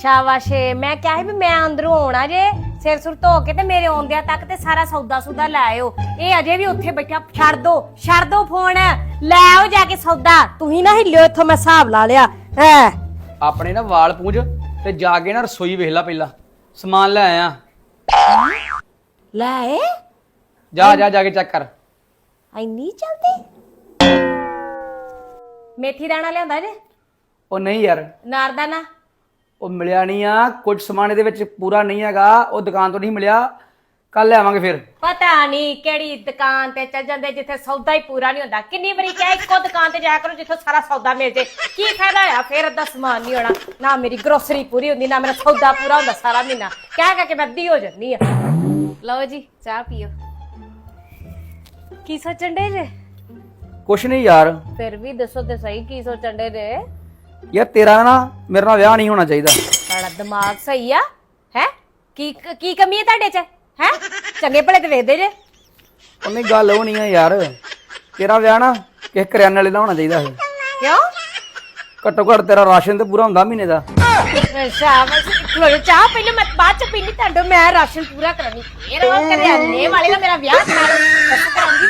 ਸ਼ਾਬਾਸ਼ ਏ। ਮੈਂ ਕਿਹਾ ਸੀ ਵੀ ਮੈਂ ਅੰਦਰੋਂ ਆਉਣਾ ਜੇ ਸਿਰ ਸੁਰ ਧੋ ਕੇ ਤੇ ਮੇਰੇ ਆਉਂਦਿਆਂ ਤੱਕ ਤੇ ਸਾਰਾ ਸੌਦਾ ਸੁਦਾ ਲੈ ਆਇਓ। ਇਹ ਅਜੇ ਵੀ ਉੱਥੇ ਬੈਠਾ ਛੱਡ ਦੋ ਛੱਡ ਦੋ ਫੋਨ। ਲੈ ਆਓ ਜਾ ਕੇ ਸੌਦਾ ਤੁਸੀਂ ਨਾ ਹਿੱਲਿਓ ਇੱਥੋਂ ਮੈਂ ਹਿਸਾਬ ਲਾ ਲਿਆ ਹੈ। ਆਪਣੇ ਨਾ ਵਾਲ ਪੂੰਝ ਤੇ ਜਾ ਕੇ ਨਾ ਰਸੋਈ ਵੇਖ ਲੈ ਪਹਿਲਾਂ। ਸਮਾਨ ਲੈ ਆਇਆ। ਲੈ ਏ ਜਾ ਜਾ ਜਾ ਕੇ ਚੈੱਕ ਕਰ। ਐਨੀ ਚਲਦੀ ਮੇਥੀ ਦਾਣਾ ਲਿਆਂਦਾ ਜੇ? ਉਹ ਨਹੀਂ ਯਾਰ। ਨਾਰਦਾਨਾ? ਉਹ ਮਿਲਿਆ ਨਹੀਂ ਆ ਕੁਝ ਸਮਾਨ ਇਹਦੇ ਵਿੱਚ ਪੂਰਾ ਨਹੀਂ ਹੈਗਾ ਉਹ ਦੁਕਾਨ ਤੋਂ ਨਹੀਂ ਮਿਲਿਆ ਕੱਲ ਲੈ ਆਵਾਂਗੇ ਫਿਰ। ਪਤਾ ਨਹੀਂ ਕਿਹੜੀ ਦੁਕਾਨ ਤੇ ਚੱਲ ਜਾਂਦੇ ਜਿੱਥੇ ਸੌਦਾ ਹੀ ਪੂਰਾ ਨਹੀਂ ਹੁੰਦਾ। ਕਿੰਨੀ ਵਾਰੀ ਕਿਹਾ ਇੱਕੋ ਦੁਕਾਨ ਤੇ ਜਾਇਆ ਕਰੋ ਜਿੱਥੋਂ ਸਾਰਾ ਸੌਦਾ ਮਿਲ ਜੇ। ਕੀ ਫਾਇਦਾ ਆ ਫਿਰ ਅੱਧਾ ਸਮਾਨ ਨਹੀਂ ਹੋਣਾ। ਨਾ ਮੇਰੀ ਗਰੋਸਰੀ ਪੂਰੀ ਹੁੰਦੀ ਨਾ ਮੇਰਾ ਸੌਦਾ ਪੂਰਾ ਹੁੰਦਾ ਸਾਰਾ ਮਹੀਨਾ। ਕਹਿ ਕਹਿ ਕੇ ਮੈਂ ਅੱਧੀ ਹੋ ਜਾਂਦੀ ਆ। ਲਓ ਜੀ ਚਾਹ ਪੀਓ। ਕੀ ਸੋਚਣ ਦੇ ਜੇ? ਕੁਛ ਨਹੀਂ ਯਾਰ। ਫਿਰ ਵੀ ਦੱਸੋ ਤੇ ਸਹੀ ਕੀ ਸੋਚਣ ਦੇ ਜੇ? ਯਾਰ ਤੇਰਾ ਨਾ ਮੇਰੇ ਨਾਲ ਵਿਆਹ ਨਹੀਂ ਹੋਣਾ ਚਾਹੀਦਾ। ਸਾਡਾ ਦਿਮਾਗ ਸਹੀ ਆ ਹੈ? ਕੀ ਕੀ ਕਮੀ ਹੈ ਤੁਹਾਡੇ ਚ ਹੈ? ਚੰਗੇ ਭਲੇ ਤੇ ਵੇਖਦੇ ਜੇ। ਉਹਨੇ ਗੱਲ ਉਹ ਨਹੀਂ ਆ ਯਾਰ। ਤੇਰਾ ਵਿਆਹ ਨਾ ਕਿਸੇ ਕਰਿਆਨੇ ਵਾਲੇ ਦਾ ਹੋਣਾ ਚਾਹੀਦਾ ਹੈ ਕਿਉਂ? ਘੱਟੋ ਘੱਟ ਤੇਰਾ ਰਾਸ਼ਨ ਤੇ ਪੂਰਾ ਹੁੰਦਾ ਮਹੀਨੇ ਦਾ। ਅੱਛਾ ਬਸ ਚਾਹ ਪਹਿਲਾਂ ਮੈਂ ਬਾਅਦ ਚ ਪੀਣੀ ਤੁਹਾਡਾ ਮੈਂ ਰਾਸ਼ਨ ਪੂਰਾ ਕਰਾਂਗੀ। ਫੇਰ ਉਹ ਕਰਿਆਨੇ ਵਾਲੇ ਦਾ ਮੇਰਾ ਵਿਆਹ ਕਰਾ ਲਓ। ਕਰਾਂਗੀ।